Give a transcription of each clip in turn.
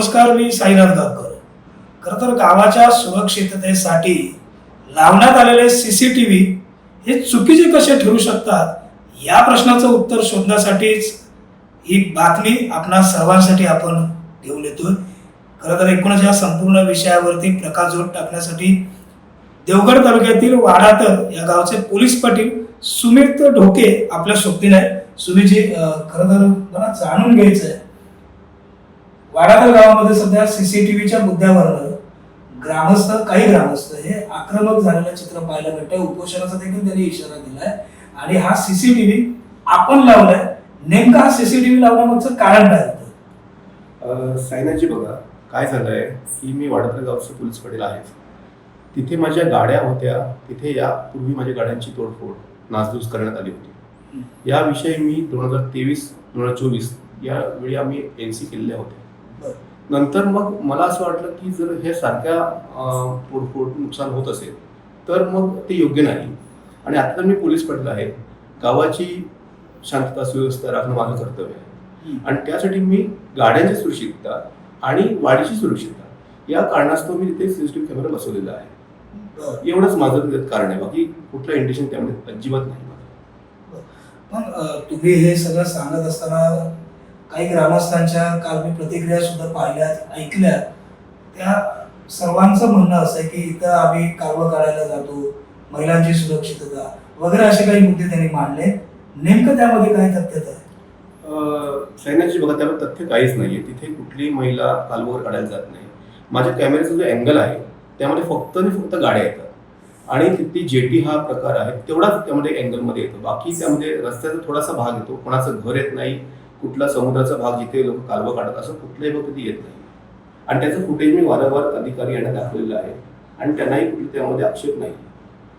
नमस्कार मी साईनाथ गावकर. खरं तर गावाच्या सुरक्षिततेसाठी लावण्यात आलेले सी सी टी व्ही हे चुकीचे कसे ठरू शकतात या प्रश्नाचं उत्तर शोधण्यासाठीच ही बातमी आपणा सर्वांसाठी आपण घेऊन येतोय. खरं तर एकूणच या संपूर्ण विषयावरती प्रकाशझोत टाकण्यासाठी देवगड तालुक्यातील वाडातर या गावचे पोलीस पाटील सुमित ढोके आपल्या सोबतीने आहे. सुमितजी खरं तर मला जाणून घ्यायचं आहे वाडातर गावामध्ये सध्या सीसीटीव्हीच्या मुद्द्यावर ग्रामस्थ काही ग्रामस्थ हे आक्रमक झालेलं चित्र पाहायला मिळतंय. उपोषणाचा देखील त्यांनी इशारा दिलाय. आणि हा सीसीटीव्ही आपण लावलाय. नेमका हा सीसीटीव्ही लावण्यामागचं कारण काय होतं? अ, साईनाथजी बघा काय झालंय की मी वाडतर गावचे पोलीस पाटील आहे. तिथे माझ्या गाड्या होत्या. तिथे यापूर्वी माझ्या गाड्यांची तोडफोड नासधूस करण्यात आली होती. याविषयी मी दोन हजार तेवीस दोन हजार चोवीस यावेळी आम्ही एन सी केलेल्या होत्या. नंतर मग मला असं वाटलं की जर हे सारख्या तोडफोड नुकसान होत असेल तर मग ते योग्य नाही. आणि आता मी पोलीस पाटील आहे. गावाची शांतता सुव्यवस्था राखणं माझं कर्तव्य आहे. आणि त्यासाठी मी गाड्यांची सुरक्षितता आणि वाढीची सुरक्षितता या कारणास्तव मी तिथे सीसीटीव्ही कॅमेरा बसवलेला आहे. एवढंच माझं कारण आहे. बाकी कुठलं इंडिशन त्यामध्ये अजिबात नाही. अं, तुम्ही हे सगळं सांगत असताना काही ग्रामस्थांच्या काल मी प्रतिक्रिया सुद्धा पाहिल्यात ऐकल्या त्या सर्वांचं म्हणणं असं आहे की इथं आम्ही कारवं काढायला जातो महिलांची सुरक्षितता वगैरे असे काही मुद्दे त्यांनी मांडले. नेमकं त्यामध्ये काय तथ्यता आहे? सैन्याची बघा त्यावर तथ्य काहीच नाही आहे तिथे कुठलीही महिला कालवर काढायला जात नाही. माझ्या कॅमेऱ्याचा जो अँगल आहे त्यामध्ये फक्त आणि फक्त गाड्या येतात. आणि तिथली जेटी हा प्रकार आहे तेवढाच त्यामध्ये अँगलमध्ये येतो. बाकी त्यामध्ये रस्त्याचा थोडासा भाग येतो. कोणाचं घर येत नाही कुठला समुद्राचा भाग जिथे लोक कालवं काढतात असं कुठलंही भाग तिथे येत नाही. आणि त्याचं फुटेज मी वारंवार अधिकारी यांना दाखवलेलं आहे. आणि त्यांनाही कुठे त्यामध्ये आक्षेप नाही.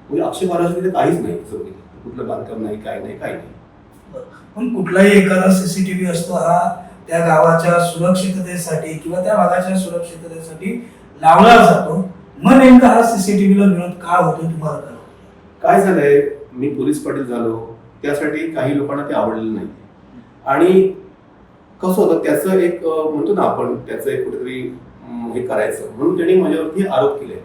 म्हणजे आक्षेप आला तिथे काहीच नाही सगळं कुठलं बांधकाम नाही काय नाही काय नाही. पण कुठलाही एखादा सीसीटीव्ही असतो हा त्या गावाच्या सुरक्षिततेसाठी किंवा त्या भागाच्या सुरक्षिततेसाठी लावला जातो. मग नेमका हा सीसीटीव्हीला विरोध का होतो तुम्हाला? काय झालंय? मी पोलीस पाटील झालो. त्यासाठी काही लोकांना ते आवडलेलं नाही. आणि कसं होतं त्याचं एक म्हणतो ना आपण त्याचं एक कुठेतरी हे करायचं. म्हणून त्यांनी माझ्यावरती आरोप केले.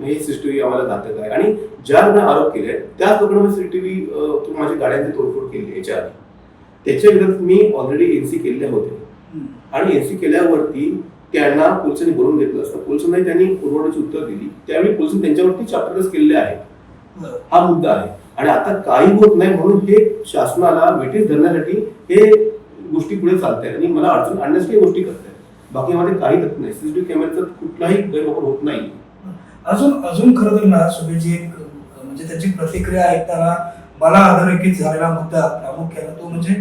हे सीसीटीव्ही आम्हाला घातक आहे. आणि ज्या लोकांना आरोप केले त्याच लोकांना सीसीटीव्ही किंवा माझ्या गाड्यांची तोडफोड केली याच्या आधी. त्याच्या विरोधात मी ऑलरेडी एनसी केले होते. आणि एनसी केल्यावरती त्यांना पोलिसांनी भरून घेतलं असतं. पोलिसांनाही त्यांनी पुरवण्याची उत्तर दिली. त्यावेळी पोलिसांनी त्यांच्यावरती चाप्टर्स केलेले आहेत. हा मुद्दा आहे. आणि आता काही होत नाही म्हणून हे शासनाला वेटीस धरण्यासाठी हे गोष्टी पुढे चालत आहेत आणि मला अडचण आणण्यासाठी गोष्टी करत आहेत बाकी मध्ये काही होत नाही. सीसीटीव्ही कॅमेऱ्याचा कुठलाही गैरवापर होत नाही. अजून अजून खरं तर ना सुबेजी एक म्हणजे त्याची प्रतिक्रिया ऐकताना मला अधोरेखित झालेला मुद्दा प्रामुख्याने तो म्हणजे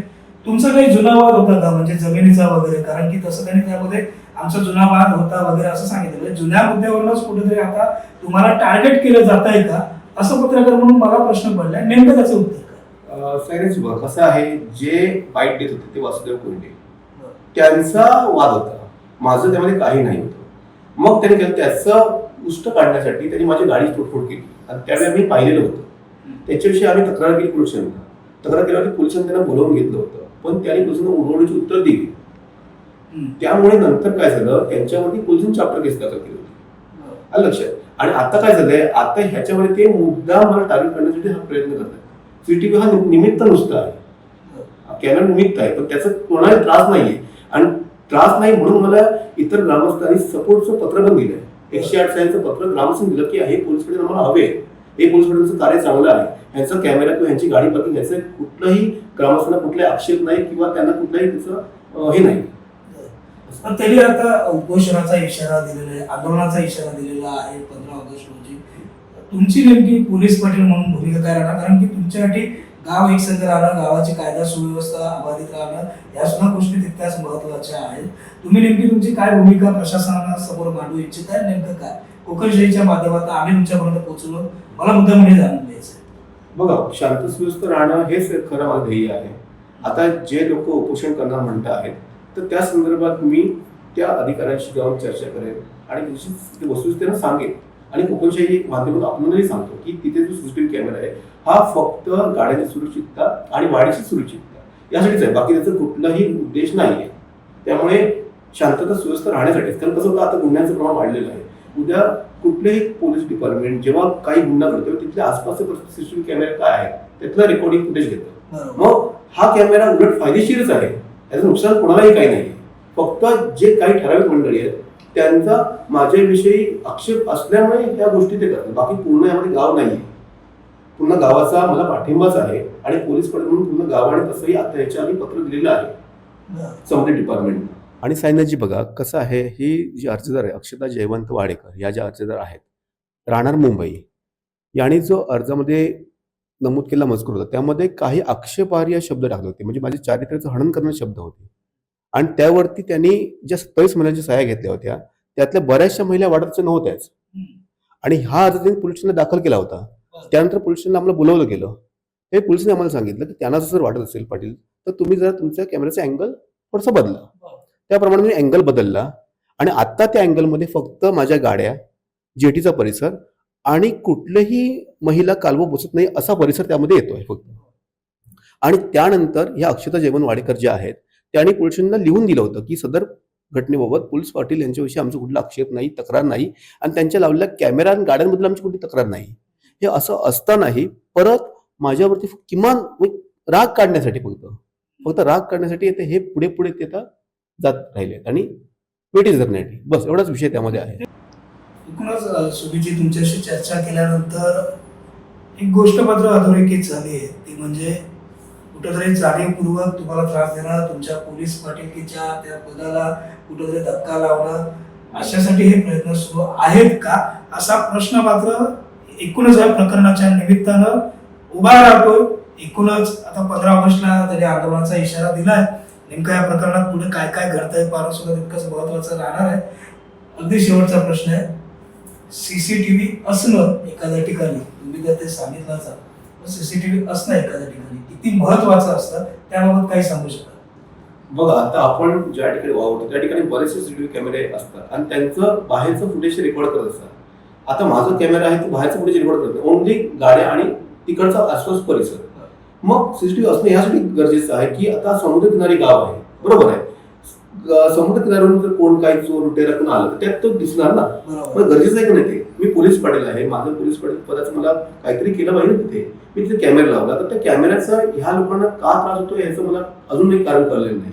तुमचा काही जुना वाद होता का? म्हणजे जमिनीचा वगैरे कारण की तसं त्यांनी त्यामध्ये आमचा जुना वाद होता वगैरे असं सांगितलं. म्हणजे जुन्या मुद्द्यावरूनच कुठेतरी आता तुम्हाला टार्गेट केलं जात आहे का? असं पत्रकार म्हणून मला प्रश्न पडलाय. नेमकं त्याचं उत्तर बघ कसं आहे? जे बाईट देत होते ते वासुदेव कोंडे त्यांचा वाद होता. माझं त्यामध्ये काही नाही होतं. मग त्यांनी केलं त्याचं उष्ट काढण्यासाठी त्यांनी माझी गाडी तोडफोड केली. आणि त्यावेळी आम्ही पाहिलेलं होतं. त्याच्याविषयी आम्ही तक्रार केली पोलिसांना तक्रार केल्यावरती पोलिसांनी त्यांना बोलावून घेतलं होतं. पण त्यांनी पोलिसांना उडवण्याची उत्तर दिली. त्यामुळे नंतर काय झालं? त्यांच्यावरती पोलिसांनी चाप्टर केस दाखल केली आलं लक्षात आणि आता काय झालंय? आता ह्याच्यामध्ये ते मुद्दा मला टार्गेट करण्यासाठी हा प्रयत्न करतात. सीटीव्ही हा नि- निमित्त नुसता आहे. कॅमेरा निमित्त आहे. पण त्याचा कोणाला त्रास नाहीये. आणि त्रास नाही म्हणून मला इतर ग्रामस्थांनी सपोर्टचं पत्र पण दिलंय. एकशे आठ साहेबचं पत्र ग्रामस्थ दिलं की हे पोलीसकडे आम्हाला हवे हे पोलीस कार्य चांगलं आहे. ह्याचा कॅमेरा किंवा ह्यांची गाडी पार्किंग याचं कुठलंही ग्रामस्थांना कुठलाही आक्षेप नाही किंवा त्यांना कुठलाही त्याचं हे नाही. पण त्यांनी आता उपोषणाचा इशारा दिलेला आहे आंदोलनाचा इशारा दिलेला आहे पंधरा ऑगस्ट रोजी. तुमची नेमकी पोलीस पाटील म्हणून भूमिका काय राहणार? कारण की तुमच्यासाठी गाव एकसंध राहणं गावाची कायदा सुव्यवस्था अबाधित राहणं या सुद्धा गोष्टी तितक्याच महत्त्वाच्या आहेत. तुम्ही नेमकी तुमची काय भूमिका प्रशासनाला समोर मांडू इच्छित आहे? नेमकं काय? कोकणशाहीच्या माध्यमातून आम्ही तुमच्यापर्यंत पोहोचलो. मला मुद्दा म्हणजे जाणून घ्यायचं बघा शांत सुव्यवस्थ राहणं हेच खरं माझं ध्येय आहे. आता जे लोक उपोषण करणार म्हणत आहेत तर त्या संदर्भात मी त्या अधिकाऱ्यांशी जाऊन चर्चा करेन आणि त्याची ती वस्तुस्थितीनं सांगेन. आणि कोकणशाही माध्यमातून आपणही सांगतो की तिथे जो सीसीटीव्ही कॅमेरा आहे हा फक्त गाड्याची सुरक्षितता आणि वाढीची सुरक्षितता यासाठीच आहे. बाकी त्याचा कुठलाही उद्देश नाही आहे त्यामुळे शांतता सुव्यवस्था राहण्यासाठीच कारण कसं होतं आता गुन्ह्यांचं प्रमाण वाढलेलं आहे. उद्या कुठलेही पोलीस डिपार्टमेंट जेव्हा काही गुन्हा करतो तिथल्या आसपासचे सीसीटीव्ही कॅमेरे काय आहेत त्यातलं रेकॉर्डिंग फुटेज घेतं. मग हा कॅमेरा उलट फायदेशीरच आहे. याचं नुकसान कोणालाही काही नाही. फक्त जे काही ठराविक मंडळी आहेत त्यांचा माझ्याविषयी आक्षेप असल्यामुळे या गोष्टी ते करतात. बाकी पूर्ण यामध्ये गाव नाही पूर्ण गावाचा मला पाठिंबाच आहे आणि पोलीस म्हणून पूर्ण गावाने तसंही आता याच्या आधी पत्र दिलेलं आहे. संबंधित डिपार्टमेंट आणि सायनाजी बघा कसं आहे ही जी अर्जदार आहे अक्षता जयवंत वाडेकर या ज्या अर्जदार आहेत राहणार मुंबई. यांनी जो अर्जामध्ये नमूद केलेला मजकूर होता. त्यामध्ये काही आक्षेपार्ह शब्द टाकले होते. म्हणजे माझे चारित्र्याचं हनन करणारे शब्द होते. आणि त्यावरती त्यांनी ज्या सत्तावीस महिलांच्या सहाय्या घेतल्या होत्या त्यातल्या बऱ्याचशा महिला वाटत नव्हत्याच. आणि हा अर्ज त्यांनी पोलीस स्टेशनला दाखल केला होता. त्यानंतर पोलीस स्टेशनला आम्हाला बोलवलं गेलं. ते पोलिसांनी आम्हाला सांगितलं की त्यांना जर वाटत असेल पाटील तर तुम्ही जरा तुमच्या कॅमेराचा अँगल थोडासा बदला. त्याप्रमाणे मी अँगल बदलला. आणि आता त्या अँगलमध्ये फक्त माझ्या गाड्या जेटीचा परिसर आणि कुठलंही महिला कालवं बसत नाही असा परिसर त्यामध्ये येतो आहे फक्त. आणि त्यानंतर ह्या अक्षता जयवंत वाडेकर ज्या आहेत त्यांनी पोलीस स्टेशनला लिहून दिलं होतं की सदर घटनेबाबत पोलीस पाटील यांच्याविषयी आमचा कुठला आक्षेप नाही तक्रार नाही आणि त्यांच्या लावलेल्या कॅमेरा आणि गाड्यांबद्दल आमची कुठली तक्रार नाही. हे असं असतानाही परत माझ्यावरती किमान म्हणजे राग काढण्यासाठी फक्त फक्त राग काढण्यासाठी येते हे पुढे पुढे ते जात राहिले आणि वेटीज धरण्यासाठी. बस एवढाच विषय त्यामध्ये आहे. म्हणूनच अ, तुमच्याशी चर्चा केल्यानंतर एक गोष्ट मात्र अधोरेखित झाली आहे. ती म्हणजे कुठंतरी जाणीवपूर्वक तुम्हाला त्रास देणं तुमच्या पोलीस पाटीलकीच्या त्या पदाला कुठंतरी धक्का लावणं अशासाठी हे प्रयत्न सुरू आहेत का? असा प्रश्न मात्र एकूणच या प्रकरणाच्या निमित्तानं उभा राहतोय. एकूणच आता पंधरा ऑगस्टला त्यांनी आंदोलनाचा इशारा दिलाय. नेमका या प्रकरणात पुढे काय काय घडतंय पाहणं सुद्धा तितकंच महत्वाचं राहणार आहे. अगदी शेवटचा प्रश्न आहे. सीसीटीव्ही असणं एखाद्या ठिकाणी. तुम्ही जर ते सांगितलंच सीसीटीव्ही असणं एखाद्या ठिकाणी. किती महत्वाचं असतं त्याबाबत काही सांगू शकता? बघा आता आपण ज्या ठिकाणी वावरतो त्या ठिकाणी बरेचसे सीसीटीव्ही कॅमेरे असतात. आणि त्यांचं बाहेरचं फुटेज रेकॉर्ड करत असतात. आता माझा कॅमेरा आहे तो बाहेरचं फुटेज रेकॉर्ड करतो ओनली गाड्या आणि तिकडचा आसपास परिसर. मग सीसीटीव्ही असणं यासाठी गरजेचं आहे की आता समुद्र किनारी गाव आहे. बरोबर आहे? समुद्र किनाऱ्यावरून जर कोण काही चोर लुटेरा कोण आलं तर त्यात तो दिसणार ना. मग गरजेचं आहे की नाही ते? मी पोलीस पाटील आहे माझं पोलीस पाटील पदाचं मला काहीतरी केलं पाहिजे तिथे. मी तिथे कॅमेरा लावला तर त्या कॅमेऱ्याचा ह्या लोकांना का त्रास होतो याचं मला अजून एक कारण कळलेलं नाही.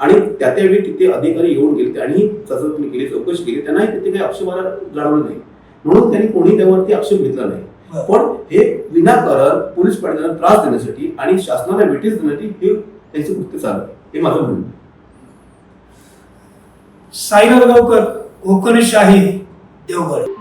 आणि त्या त्यावेळी तिथे अधिकारी येऊन गेले आणि चौकशी केली चौकशी केली त्यांनाही तिथे काही आक्षेपाला जाणवलं नाही. म्हणून त्यांनी कोणी त्यावरती आक्षेप घेतला नाही. पण हे विनाकारण पोलीस पाटलांना त्रास देण्यासाठी आणि शासनाला वेटीस देण्यासाठी हे त्यांचे कृत्य चालू. हे माझं म्हणणं. साईनाथ गावकर कोकण शाही देवगड.